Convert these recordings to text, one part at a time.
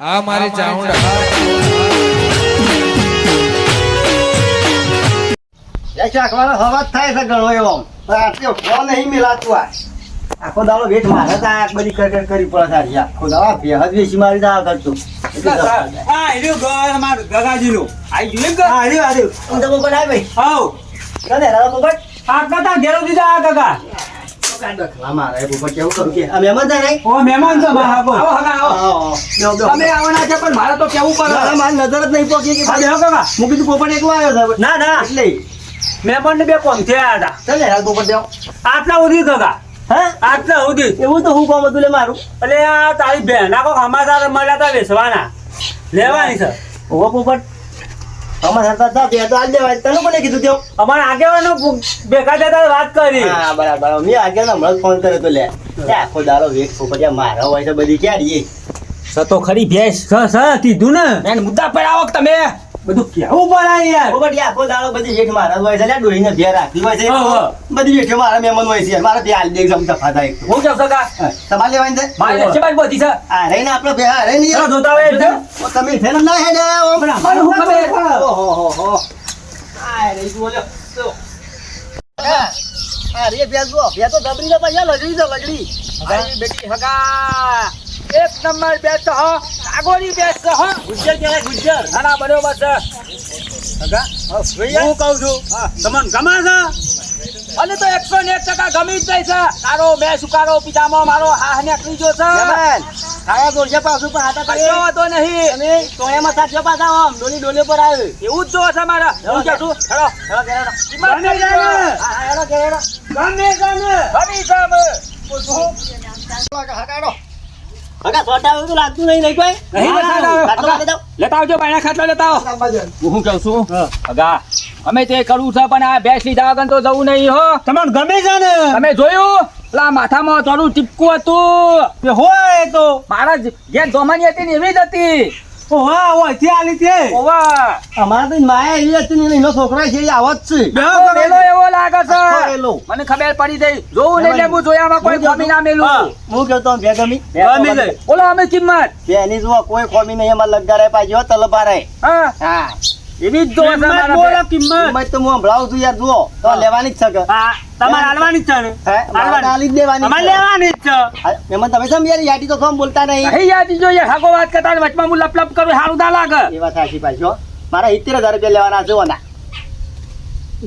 આ મારી ચાઉંડા એ હવાજ થાય છે ઘણો એવો. પણ નહીં મિલાતું આ. આખો દાડો વેઠ મારે તો આ બધી કર કર કરી પડે સારી આખો દાડો આ ભેહજ વેચી મારી તો આ કરતો હા એ ગગાજીનું. ગયું? હા આર્યું આર્યું હું તો મોબાઈલ આવી. ભાઈ કને રાધા મોબાઈલ આ કાકા ઘેરો દીધા આ કાકા. કેવું ના, બે કોમ થયા હતા ચાલ હાલ પોપટ દેવો આટલા સુધી કાકા આટલા સુધી એવું તો હું કામ હતું લે મારું એટલે તારી બેન આખો સમાચાર મળ્યા હતા વેચવાના લેવાની છે ઓ પોપટ અમારે હતા બે તો આજે વાત તને કોને કીધું તેવું અમારે આગેવાનો ભેગા થતા વાત કરી. હા બરાબર. મેં આગેવાનો હમણાં ફોન કર્યો તો લે. આખો દારો વેચ પોપટિયા મારા હોય છે બધી ક્યાં રહીએ? તો ખરી ભેંસ. સ સ કીધું ને. એને મુદ્દા પર આવો તમે? બધું કેવું પડે યાર. પોપટિયા આખો દાડો બધી એક મારા હોય છે. લે ડોહીને ભેર રાખી હોય છે. હા, હા. બધી વેઠે મારા મહેમાન હોય છે મારા પ્યાલ દે એકદમ તફા થાય. હું કેવું સકા હા, તમારે લેવાની છે? મારે છે બાજુ બધી છે. આ રહીને આપણો બે આ રહીને ચાલો જોતા હોય ઓ, તમે છે ને ના હેડે ઓ મને હું ખબર. ઓ હો, હો. આ રહી બોલો. તો. હા, આ રે બે જો બે તો દબરી ને પૈસા લગડી છે લગડી બેટી હગા. એક નંબર બે તો હો આગોરી બેસ તો હો. ગુજ્જર કહેવાય ગુજ્જર. ના ના બરોબર છે. હગા હું કહું છું તમને ગમે છે? અને તો એકસો ને એક ટકા ગમી જ જાય છે. તારો મેં સુકારો પિતામાં મારો હાહ નીકળી ગયો છે. ખાવા દોડશે પાછું પણ હાથા કરી વાંધો નહીં. તમે ટોયામાં સાચો પાછા આમ ડોલી ડોલી પર આવે. એવું જ જોવે છે મારા. હું કે છું હેલો હેલો, ઘેરો. કિંમત કરી હા, હા, હેલો, ઘેરો. ગમે ગમે. ગમી અમે. સોટા એવું તો લાગતું નહીં નહીં કોઈ? નહીં લેતા હા, આવો. ખાટલો હગા. લઈ જાઓ. લેતા આવજો પાણા ખાટલો લેતા આવો હું કહું છું અગા અમે તે કરવું છે પણ આ ભેંસ લીધા વગર તો જવું નહીં હો તમને ગમે છે ને તમે જોયું પેલા માથામાં થોડું ટીપકું હતું કે હોય તો મારા જ- જે ધોમાની હતી ને એવી જ હતી ઓહા હોય તે આલી તે ઓવા અમારે તો માયા એવી હતી ને એનો છોકરો છે એ આવો છે. આખો એવો લાગે છે. મને ખબર પડી ગઈ. લેવું જોયામાં કોઈ ખોમી ના મેલું હા. ગમી. અમે કિંમત. બેની જુઓ કોઈ ખોમી નહીં એમાં લગાડે પાછો તલબારે. હા. હા. એવી જ જોવે કિંમત બોલો કિંમત. તો હું હંભળાવું છું યાર જુઓ તો લેવાની જ છે કે. હા તમારે હાલવાની જ છે ને? હે આલી જ દેવાની અમારે લેવાની જ છે. હા, એમાં તમે સમ યાર યાટી તો કેમ બોલતા નહીં? હે યાટી જો યાર હાકો વાત કરતા વચમાં હું લપ લપ કરું સારું ના લાગે. એ વાત સાચી પાછો મારા સિત્તેર હજાર રૂપિયા લેવાના છે ઓના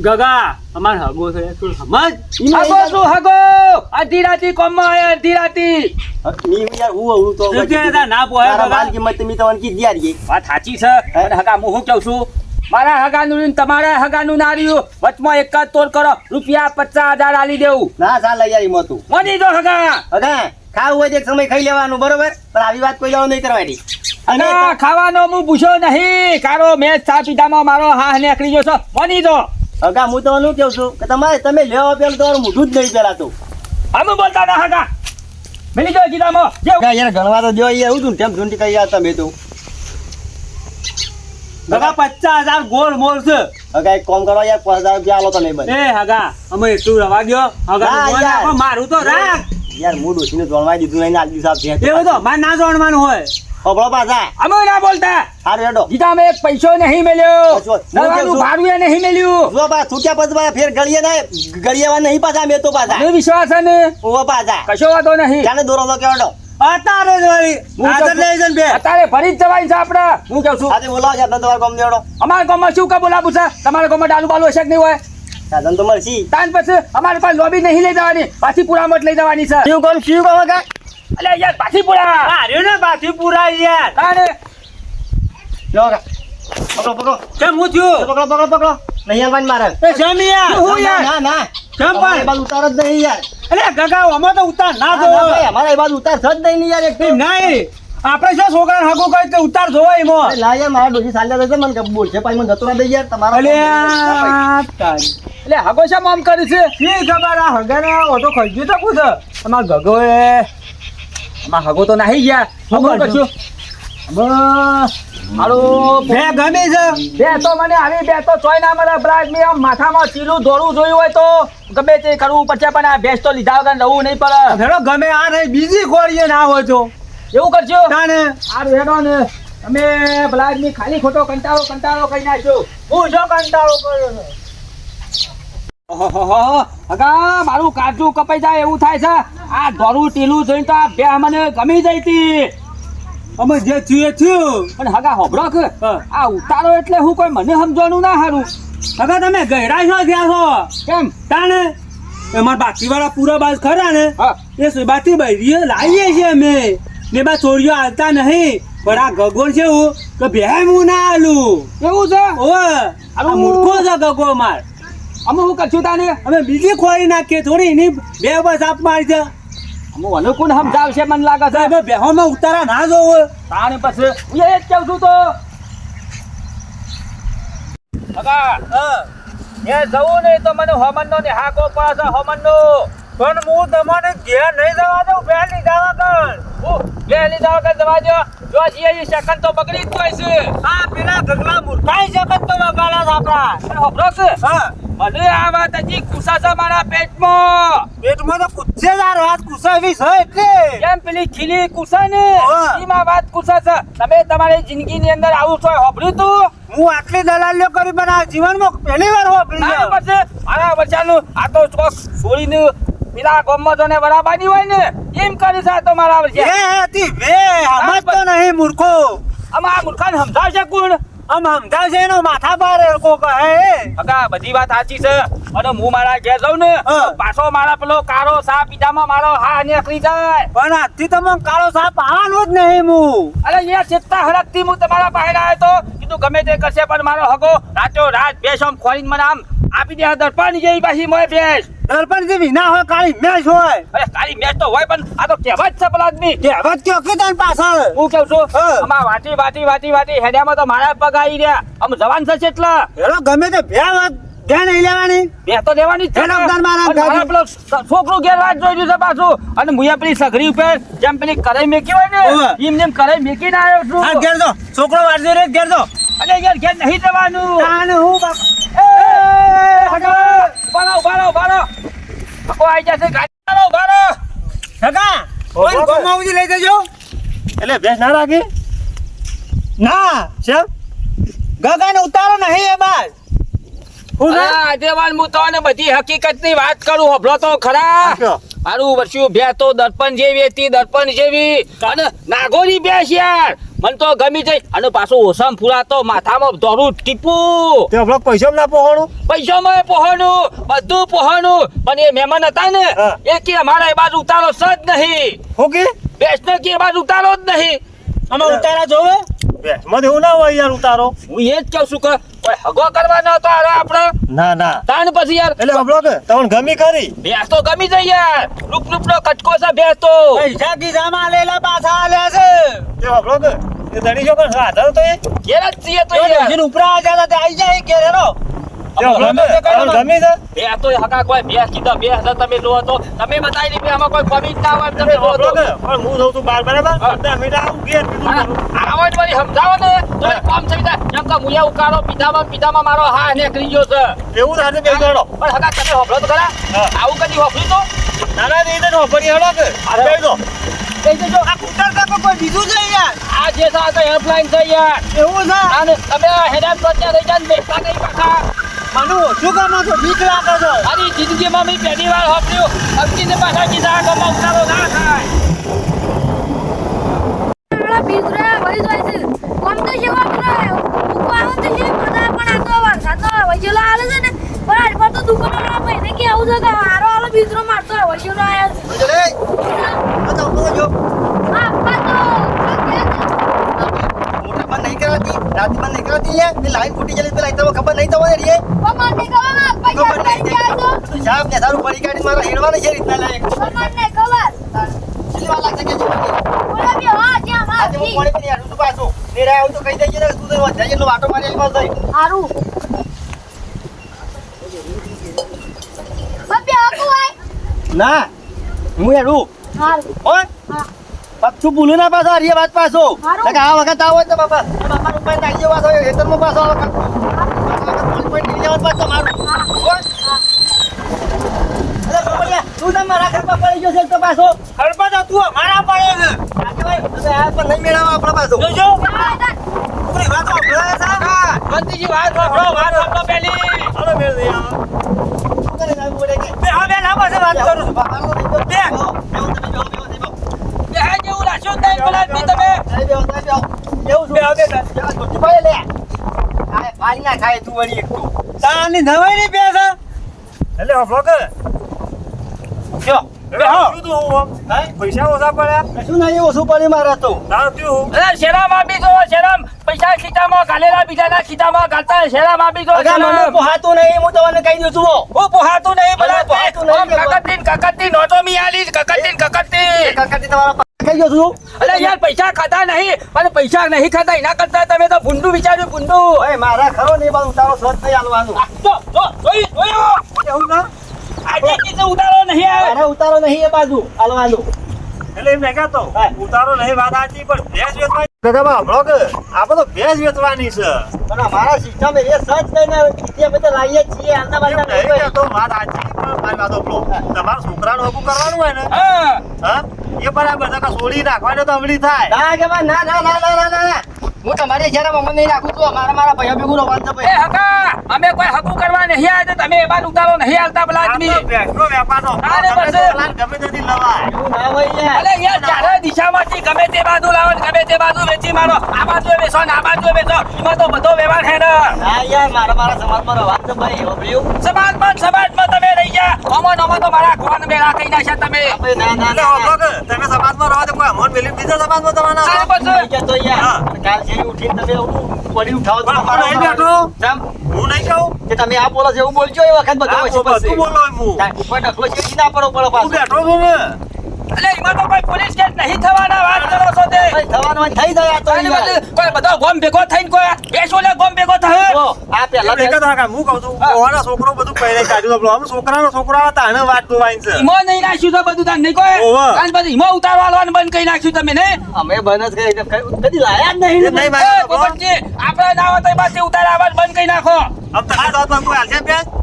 ગગા અમારે હગો છે તું સમજ? હાગો શું હાગો? અડધી રાતી કોમમાં આયા અડધી રાતી ની યાર હું હું તો ના પોય ગગા. કિંમત તમે તમને કીધી યાર. વાત સાચી છે. અને હગા હું શું કહું છું? મારા હગાનું ને તમારા હગાનું ના રહ્યું વચમાં એક જ તોડ કરો. રૂપિયા પચાસ હજાર આલી દેવું. ના ચાલે લઈ એમાં તું. મોની દો હગા. હગા ખાવું હોય તો એક સમય ખાઈ લેવાનું બરોબર? પણ આવી વાત કોઈ નહીં કરવાની. અને ખાવાનો હું પૂછ્યો નહીં. કારો મેં ચા પીધામાં મારો હાહ નીકળી ગયો છે. મોની દો. હગા હું તો શું કહું છું કે તમારે તમે લેવા પેલું તમારું મોઢું જ નહીં પેલાતું તો. અમે બોલતા ના હગા. મિલી ગીતામાં જે યાર ગણવા તો જો એવું હું તું તેમ ઢૂંઢી કહી યાર તમે તો? ગગા પચાસ હજાર ગોળ મોર છે. હગા એક કોમ કરો યાર પાંચ હજાર રૂપિયા આલો તો નહીં બને. એ હગા અમે એટલું રવા ગયો. હગા મારું તો રાખ. યાર મૂળ ઉછીને જોણવાઈ દીધું નહીં આજ દિવસ આપ એવું તો મારે ના જોણવાનું હોય. ખબરો પાછા. અમે ના બોલતા. હારું હેડો. ગીતા અમે પૈસો નહીં મળ્યો નવાનું? ભાડું એ નહીં મળ્યું જો બા છૂટ્યા પછી બા ફેર ગળીએ ના ગળીએવા નહીં પાછા મેં તો પાછા. વિશ્વાસ છે ને. ઓ પાછા. કશો વાતો નહીં. જાણે દોરો તો કેવડો અત્યારે જ વળી હું આગળ કહું લઈ જઈને બે. અતારે ફરી જ જવાય છે આપણે. હું કહું છું? આજે બોલાવ છે તમારા ગામ દેડો અમારા ગામમાં શું કા બોલાવું છે? તમારા ગામમાં ડાલુ બાલુ હશે કે નહીં હોય? સાધન તો મળશી. તાન પછી અમારે પાસે લોબી નહીં લઈ જવાની પાછી પુરામટ લઈ જવાની છે. શું કોણ શું કહો કા અલે યાર પાછી પુરા. હાર્યું ને પાછી પુરા યાર. તાને લો કા. પકડો પકડો. કેમ હું થયું? પકડો પકડો પકડો. નહીં આવવાની મારે. એ જેમ યાર. હું યાર? ના ના. કેમ એ બાજુ ઉતાર જ નહીં યાર. અરે ગગા આમાં તો ઉતાર ના ના, અમારા એ બાજુ ઉતાર છે જ નહીં યાર એક નહીં. આપણે શું છોકરા હાગો કહી તો ઉતાર અરે એમાં. ના યાર મારા ચાલ્યા જશે મને કે બોલશે પાછી મને જતો દે યાર તમારા એટલે હગો શા મોમ કર્યું છે શી ખબર આ હગાને? ઓટો ખાઈ ગયો તો કુછ અમાર ગગો એ. અમાર હગો તો નાહી ગયા શું હગો કરશું? હાલો બે ગમે છે. બે તો મને આવી બે તો ચોય ના મળે બ્રાજ. મી આમ માથામાં ચીલું દોડવું જોયું હોય તો ગમે તે કરવું પડશે પણ આ ભેંસ તો લીધા વગર રહવું નહીં પડે. ભેડો ગમે આ નહીં બીજી કોળીએ ના હોય તો. એવું કરજો. તાને આરું હેડો ને અમે પેલા આદમી ખાલી ખોટો કંટાળો કંટાળો કરી નાખ્યો. હું જો કંટાળો કર્યો. મારું કાચું કપાઈ જાય એવું થાય છે. આ દોરું ટીલું જોઈને તો આ બે મને ગમી જઈ હતી અમે જે થયું એ થયું. પણ હગા હોભરો કે આ ઉતારો એટલે હું કોઈ મને સમજવાનું ના હારું. હવે તમે ગયડા છો ગયા છો કેમ? તાને અમારા બાકી વાળા પૂરા બાજ ખરા ને? એ સુબાથી બૈરીઓ લાવીએ છીએ અમે. ને બા ચોરીઓ હાલતા નહીં. પણ આ ગગોળ છે હું કે બે હું ના હાલું. એવું છે? ઓ આ મૂર્ખો છે ગગો માર. અમે હું કચ્છું તાને અમે બીજી ખોરી નાખીએ. થોડી એની બે બસ આપ મારી છે. અમે અનુકૂળ સમજાવશે મને લાગે છે? સાહેબ બેહોમાં ઉતારા ના જોવો. તાણે પછી હું એ જ કહું છું તો. હગા એ જવું ને તો મને નો હાકો પડે છે નો પણ હું તમારે ઘેર નહીં જવા દઉં પહેલી જવા કર. પહેલી લીધા કર જવા દો જો જીએ સેકન્ડ તો બગડી જ હોય છે. હા પેલા ગગલા મૂર્ખાઈ છે તો બગાડા આપડા આપણા. પણ હોભળો હા. મને આ વાત હજી કુસા છે મારા પેટમાં. પેટમાં તો કુસે જ રાત કુસાવી છે એટલે. કેમ પેલી ખીલી કુસા ને. એમાં વાત કુસા છે તમે તમારી જિંદગીની અંદર આવું છો હોભળ્યું તું? હું આટલી દલાલીઓ કરી પણ આ જીવનમાં પહેલી વાર છે. મારા બચ્ચાનું આ તો ચોક છોડીને પેલા ગોમમાં જોને બરાબાની હોય ને એમ કરી છે આ તો મારા એ હતી વે સમજતો નહીં મૂર્ખો. આમાં આ મૂર્ખાને સમજાવશે કોણ? આમ સમજાવશે એનો માથા પર કો કહે અગા બધી વાત સાચી છે. અને હું મારા ઘેર જાઉં ને. પાછો મારા પેલો કારો સાપ બીજામાં મારો હા નીકળી જાય. પણ આજથી તમે કાળો સાપ આવવાનો જ નહીં હું. અરે એ ચેતતા હરકથી હું તમારા પાસે આવ્યો તો કીધું ગમે તે કરશે પણ મારો હગો રાતો રાત બેસો ખોરીને મને આમ આપી દે દર્પણ જેવી પાછી મોય ભેંસ. દર્પણ જેવી ના હોય કાળી મેચ હોય. અરે કાળી મેચ તો હોય પણ આ તો કહેવત છે પેલા આદમી. કહેવત કયો કે તને પાછળ? હું કેવું છું. આમાં વાટી વાટી વાટી વાટી હેડ્યામાં તો મારા પગ આવી રહ્યા. આમ જવાન થશે એટલા એનો ગમે તે બે નહીં લેવાની. બે તો લેવાની છે ને. મારા. પેલો છોકરો ગેરવાજ જોઈ રહ્યું છે પાછું. અને મુયા પેલી સઘરી ઉપર જેમ પેલી કરાઈ મેકી હોય ને એમ નેમ કરાઈ મેકીને આવ્યો છું. આ ઘેર જો. છોકરો રે ઘેર જો. અને યાર ઘેર નહીં જવાનું. તાને હું બાપ? બારો બારો બારો હકો આઈ જશે ગાડી બારો બારો સગા કોઈ ગમાવજી લઈ જજો. એટલે ભેંસ ના રાખી? ના શેમ? ગગાને ઉતારો નહીં એ? આ આગેવાન હું તને બધી હકીકતની વાત કરું. હોભળો તો ખરા? મારું વર્ષું તો દર્પણ જેવી હતી દર્પણ જેવી. અને નાગોરી ભેંસ યાર. મન તો ગમી જઈ અને પાછું ઓસમ ફૂલાતો માથામાં દોરું ટીપું. તે હમણાં પૈસા ના પહોણું? પૈસામાં પહોણું. બધું પહોણું. પણ એ મહેમાન હતા ને એ કે અમારા એ બાજુ ઉતારો સજ નહીં. ઓકે કે? ભેંસને કે એ બાજુ ઉતારો જ નહીં. અમે ઉતારા જોવે ભેંસમાં એવું ના હોય યાર ઉતારો. હું એ જ કહું છું કે કોઈ હગો કરવાનો હતો હારો આપણે. ના ના. તાણ પછી યાર. એટલે હમણાં કે તમને ગમી કરી ભેંસ તો ગમી જાય યાર. રૂપ રૂપનો કટકો છે ભેંસ તો. પૈસા કીધામાં આલેલા પાછા આલ્યા છે. કે એ ધણી છો કે તો એ? ઘેર જ છીએ તો તો યાર. ડોશીને ઉપરા આ જતા તે જાય ઘેર ગમી છે ભેંસ તો હગા કોઈ ભેંસ કીધો ભેંસ છે તમે લો તો. તમે બતાવી દીધી આમાં કોઈ કમી ના હોય તમે લો તો. પણ હું જઉં છું બાર બરાબર? હા. આવું ઘેર બીજું હા, કરું. આવો જ વળી સમજાવો ને. તો કામ થઈ જાય જેમ કે મુયા ઉકાળો પીધામાં પીધામાં મારો હા નીકળી ગયો છે. એવું થાય બે જણો પણ હગા તમે હોભળો તો ખરા. આવું કદી હોભળ્યું તો? નાના દે દે નોકરી હેડો કે? અરે. દેજો આ કુતર કાકો કોઈ બીજું છે યાર? આ જે આ તો હેલ્પલાઇન છે યાર. એવું છે? અને તમે હેરાન પ્રત્યા થઈ જાય ને બેસતા નહીં પાછા. મને ઓછું કામ છો? બીક લાગે છો. મારી જિંદગીમાં મેં પહેલી વાર હોભળ્યું અમજીને પાછા કીધા આ ઉતારો ના થાય. પેલા બીજરા વળી જાય છે. કોમ તો જેવા પેલા મૂકવા આવે તો છે બધા પણ આ તો વરસાદનો વજેલો આવે છે ને. પણ આજ પર તો દુકાનવાળા ભાઈને કે આવું છે કે હારો આલો બીજરો મારતો હોય વજેલો આયા છે જોજે લે. આ તો ઊભો જો. આ આપા તો મોટર બંધ નહીં કરાતી રાત બંધ નહીં કરાતી લે એ લાઈન ફૂટી ગયેલી પેલા તો ખબર નહીં તમને રીએ ખબર નહીં જાય તો સાહેબ ને તારું પડી કાઢી મારા હેડવાની છે રીતના લાયક. કેટલી કે બોલા બી હા આજે હું મારી પાણી છું પાછું. નીરે આવું તો કહી દેજે ને તું તો વધારે જેટલો વાટો મારી આવી પાછો. હારું. બબે આકુ ના હું હેડું. હારું. ઓય. પાછું ભૂલું ના પાછો હરીએ વાત પાછો. આ વખત આવો તો બાપા. બાપા રૂપિયા નાખી જવા તો હેતરમાં પાછો આ વખત. આ પાછું મારા. પડી ગયો છે તો પાછો. ખરબા તો તું અમારા પડે છે. આ નહીં મેળવો આપણા પાછું. જોજો વાત હા. બંતીજી વાત સાંભળો વાત સાંભળો પેલી. હાલો મેળ દે આવો. કરે ના બોલે કે. બે ના પાસે વાત કરું છું. બે. બે. તાની નવાઈ એટલે હફળો કર જો? પૈસા ઓછા પડ્યા. કશું નહીં ઓછું પડે મારે તો? તારું થયું અરે શેરામ આપી દો શેરામ. પૈસા ખીચામાં ગાલેલા બીજાના ખીચામાં ગાલતા શેરામ આપી દો મને પોહાતું નહીં હું તમને કહી દઉં છું હું. પોહાતું નહીં બધા પોહાતું નહીં કકતીન કકતીન નોટો મી આલી કકતીન કકતીન કાકાથી તમારા પાસે ગયો છું અરે યાર પૈસા ખાતા નહીં અને પૈસા નહીં ખાતા એના કરતા તમે તો ભૂંડું વિચાર્યું ભૂંડું. એ મારા ખરો નહીં બાદ ઉતારો સ્વચ્છ નહીં આલવાનું જો જો જોઈ જોયું. એવું ના? આજે કીધું ઉતારો નહીં આવે. ઉતારો નહીં એ બાજુ આલવાનું એટલે એમ નહીં કહેતો ઉતારો નહીં વાત સાચી પણ ભેંસ વેચવાની ગગાબા હફળો બ્લોગ આપણે તો ભેંસ વેચવાની છે. પણ અમારા સિસ્ટમ એ સચ કઈને કીધી અમે તો લાવીએ છીએ આના બાલના નહીં. કહેતો વાત સાચી પણ મારી વાતો બ્લોગ તમારા છોકરાનું હકું કરવાનું હોય ને? હા. હા? એ બરાબર છોડી નાખવાનો તો અમલી થાય. ના ના ના ના ના ના. હું તમારી જરા નહીં રાખું છું અમારા મારા ભાઈઓ ભેગું રહેવાનું છે એ ભાઈ હકા અમે કોઈ હકુ કરવા નહીં આવે તમે એ બાદ ઉતારો નહીં આલતા પેલા આદમી તો ભેંસનો વેપાર. અરે તે બસ. ગમે તેથી લવાય. એવું ના હોય યાર. અરે યાર ચારે દિશામાંથી ગમે તે બાજુ લાવો ને ગમે તે બાજુ વેચી મારો. આ બાજુ વેચો ને આ બાજુ વેચો. એમાં તો બધો વ્યવહાર છે ને. હા યાર મારા મારા સમાજમાં રહેવાનું છે ભાઈ હોભળ્યું? સમાજમાં સમાજમાં તમે રહી ગયા. અમો નમો તો મારા કોણ મેળા કહી નાખ્યા તમે. ના ના. તમે સમાજમાં રહો તો કોઈ અમોન મેલી બીજા સમાજમાં તમારા? બસ. જતો યાર કાલ અને જેવી તમે એવું પડી ઉઠાવો તો બેઠો. હું નહીં કહું કે તમે આ બોલો છો એવું બોલજો એ વખત બધું. બોલો હું. ના, કોઈ ડખલો છે ના પડો પડો હું બેઠો છું અરે એમાં તો કોઈ પોલીસ કેસ નહીં થવાના વાત કરો છો તે. ભાઈ, થવાનું થઈ જાય તો બધું કોઈ બધો ગોમ ભેગો થઈને કોઈ બેસો શોલે ગોમ ભેગો થાય? આ એક જ રાખા. હું કહું છું. ઓવાના છોકરો બધું પહેલે કાઢ્યું આપણો આમ છોકરાનો છોકરા હતા આને વાત બોવાઈન છે. ઈમો નહીં નાખ્યું તો બધું તાન નહીં કોઈ? આજ બધું પછી ઈમો ઉતારવા આલવાનું બંધ કરી નાખ્યું તમે ને? અમે બનસ કરી કદી લાયા જ નહીં. નહીં ભાઈ આપણે ના હોય તો એ પાછી ઉતારા બંધ કરી નાખો. આમ તમે તો આત્મા કોઈ હાલશે ભેંસ?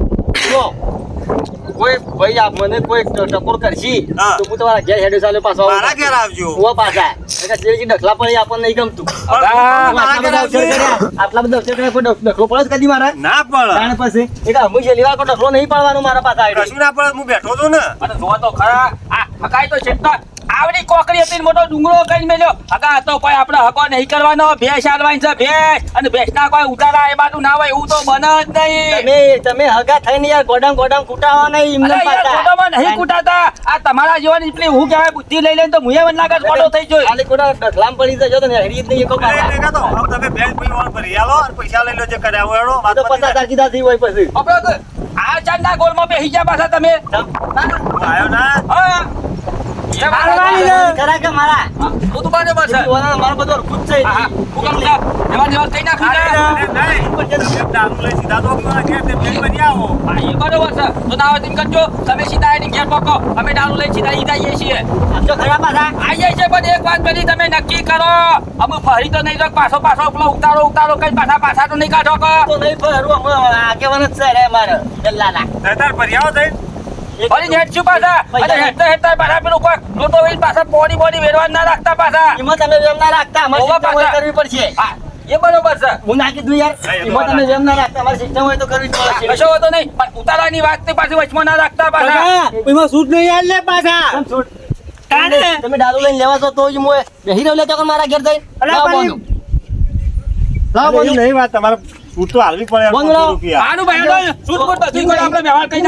કોઈ ભાઈ આપ મને કોઈ ટકોર કરશી તો હું તમારા ઘેર હેડે ચાલે પાછો. મારા ઘેર આવજો. હું પાછા. એટલે જેવી ડખલા પડી આપણને નહીં ગમતું. આટલા બધા અવસર કર્યા. કોઈ ડખલો પડે કદી મારા? ના પણ કારણ પછી એટલે અમે જે લેવા કોઈ ડખલો નહીં પાડવાનો મારા પાસે. કશું ના પડે હું બેઠો છું ને. અને જોવા તો ખરા. આ હકાઈ તો છેટતા આવડી કોકરી હતી મોટો ડુંગરો કઈ મેલ્યો. હકા તો કોઈ આપણે હકો નહીં કરવાનો. ભેંસ આલવાની છે ભેંસ. અને ભેંસના કોઈ ઉતારા એ બાજુ ના હોય એવું તો બને જ નહીં. તમે તમે હગા થઈને યાર ગોડામ ગોડામ કૂટાવા નહીં ઇમને અરે યાર, નહીં કૂટાતા. આ તમારા જેવાની પેલી હું કહેવાય બુદ્ધિ લઈ લઈને તો મુએ મને લાગે ગોડો ખોટો થઈ જોઈ ખાલી ખોટા ઢગલામ પડી જજો તો ને હેડી જ નહીં એટલે કહેતો, આમ તમે ભેંસ પછી ઓન ભરી આલો અને પૈસા લઈ લો જે કર્યા હોય વાત પતા કીધા થઈ હોય પછી. આપણે આ ચાંદના ગોળમાં બેસી ગયા પાછા તમે. આવ્યો ના. હા. ને. ખરા કે મારા? હું તો બાજુ બસ. મારો બધો ખુદ છે હા જેવા કઈ છે નહીં. સીધા તો પીવાના તે ભેંસ બની આવો. હા, બરોબર છે તો ના હોય કરજો. તમે સીધા એની ઘેર પકો. અમે દારૂ લઈ સીધા ઈ જઈએ છીએ. આમ તો ખરા પાછા. જાય છે પણ એક વાત કરી તમે નક્કી કરો. અમે ફરી તો નહીં તો પાછો પાછો પેલો ઉતારો ઉતારો કઈ પાછા પાછા તો નહીં કાઢો કો. તો નહીં ફરું. અમે આગેવાન જ છે રે મારે. ભરી આવો જઈને. ફરી હેઠશું પાછા. અને હેઠતા હેઠતા પાછા પેલું કોઈ લોટો વેચી પાછા બોડી બોડી વેરવા ના રાખતા પાછા. એમાં તમે વેમ ના રાખતા અમારે સિસ્ટમ હોય પાછા. કરવી પડશે. એ બરોબર છે. હું નાખી દઉં યાર. એમાં વાત તમે વેમ ના રાખતા અમારે સિસ્ટમ હોય તો કરવી પડશે. કશો હોતો નહીં. પણ ઉતારાની વાત તે પાછી વચમાં ના રાખતા પાછા. એમાં સૂટ નહીં યાર લે પાછા? તમે- દારૂ લઈને લેવા છો તો જ મોએ બેહી રહ્યો લેતો મારા ઘેર જઈને? લાવો. નહીં વાત તમારે. સૂટ તો હાલવી પડે બોલો. આનું ભાઈ કોઈ આપણે વ્યવહાર કરી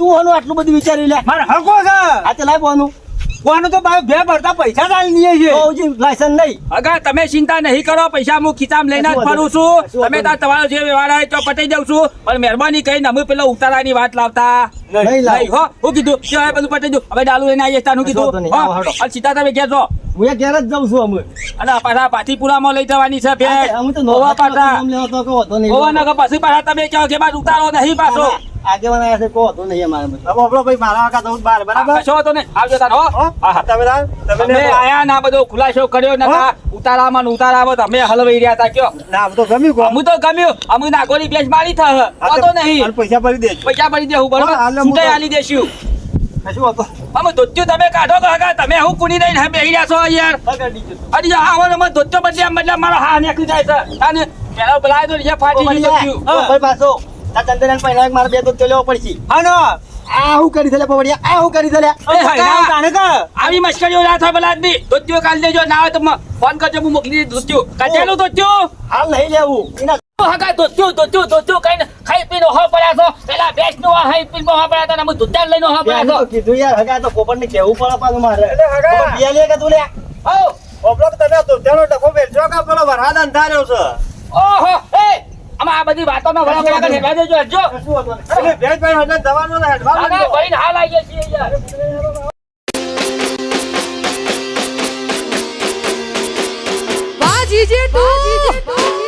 તું હોનું આટલું બધું વિચારી લે. મારે હકો છે. આ તે લાય બોનું કોનું તો ભાઈ બે ભરતા પૈસા ચાલી દઈએ તો લાયસન્સ નહીં. અગા તમે ચિંતા નહીં કરો પૈસા હું ખિતામ લઈને જ ફરું છું. તમે તાર તમારો જે વ્યવહાર હોય તો પટાઈ દઉં છું. પણ મહેરબાની કરીને અમે પેલો ઉતારાની વાત લાવતા. નહીં લાવ. હો હું કીધું કે હવે બધું પટાઈ દઉં. હવે ડાલુ લઈને આવીએ તાનું કીધું. અને સીધા તમે ઘેર છો? હું એ ઘેર જ જાઉં છું અમે. અને પાછા પાથીપુરામાં લઈ જવાની છે ભેટ અમે તો ઓવા પાછા ઓવા નગર પછી પાછા તમે કહો કે બાદ ઉતારો નહીં પાછો. આગેવાન આવ્યા છે કહો તો નહીં અમારે હવે આપણો ભાઈ મારા વાંકા જવું બાર બરાબર? કશો વાંધો નહીં. આવજો તાર હો. હો? તમે તમે તમે આયા ના બધો ખુલાસો કર્યો નતા ઉતારામાં ઉતારામાં તમે હલવાઈ રહ્યા હતા કયો. ના, તો ગમ્યું કોમ. અમુ તો ગમ્યું. અમુ નાગોરી બેસ મારી થા આ નહીં. પૈસા ભરી દે પૈસા ભરી દેવું બરોબર? આલી દેશું. કશું હતું અમે ધોત્યું તમે કાઢો તો હગા? તમે હું કુની દઈને હે બેહી રહ્યા છો યાર? અરે આવો અમે ધોત્યો બદલે બદલે મારો હા નીકળી જાય છે. અને પેલા બોલાય તો ફાટી ગયું ભાઈ પાછો. આ ચંદન પહેલા મારે બે દૂધ લેવો પડશે. હાનો આ હું કરી દે પવડિયા આ હું કરી દે એ હગા, નામ જાણે કે આવી મશ્કરીઓ ના થાય પેલા આદમી. ધોત્યું કાલ દેજો ના આવે તો ફોન કરજો હું મોકલી દઈશ ધોત્યું કાઢેલું ધોત્યું હાલ નહીં લેવું. એના હગા ધોત્યું ધોત્યું ધોત્યું કઈ ખાઈ પીને હો પડ્યા છો. પેલા બેસનું ખાઈ પીને હો પડ્યા ને અમે લઈને હો પડ્યા છો. તો કીધું યાર હગા તો પોપટને કહેવું પડે પાછું મારે? એટલે હગા. બિયા લે કે તું લે. ઓ. ઓબલો તો તને તો તેનો ડખો કે પેલો વરસાદ અંધાર્યો છે? ઓહો. આ બધી વાતોનો વળો વળો કરીને હેડવા દેજો નહીં. એટલે ભેજ ભાઈ હજુ જવાનું ને હેડવા હગા, ભાઈ હાલ આવીએ છીએ યાર. વાજી જે તું.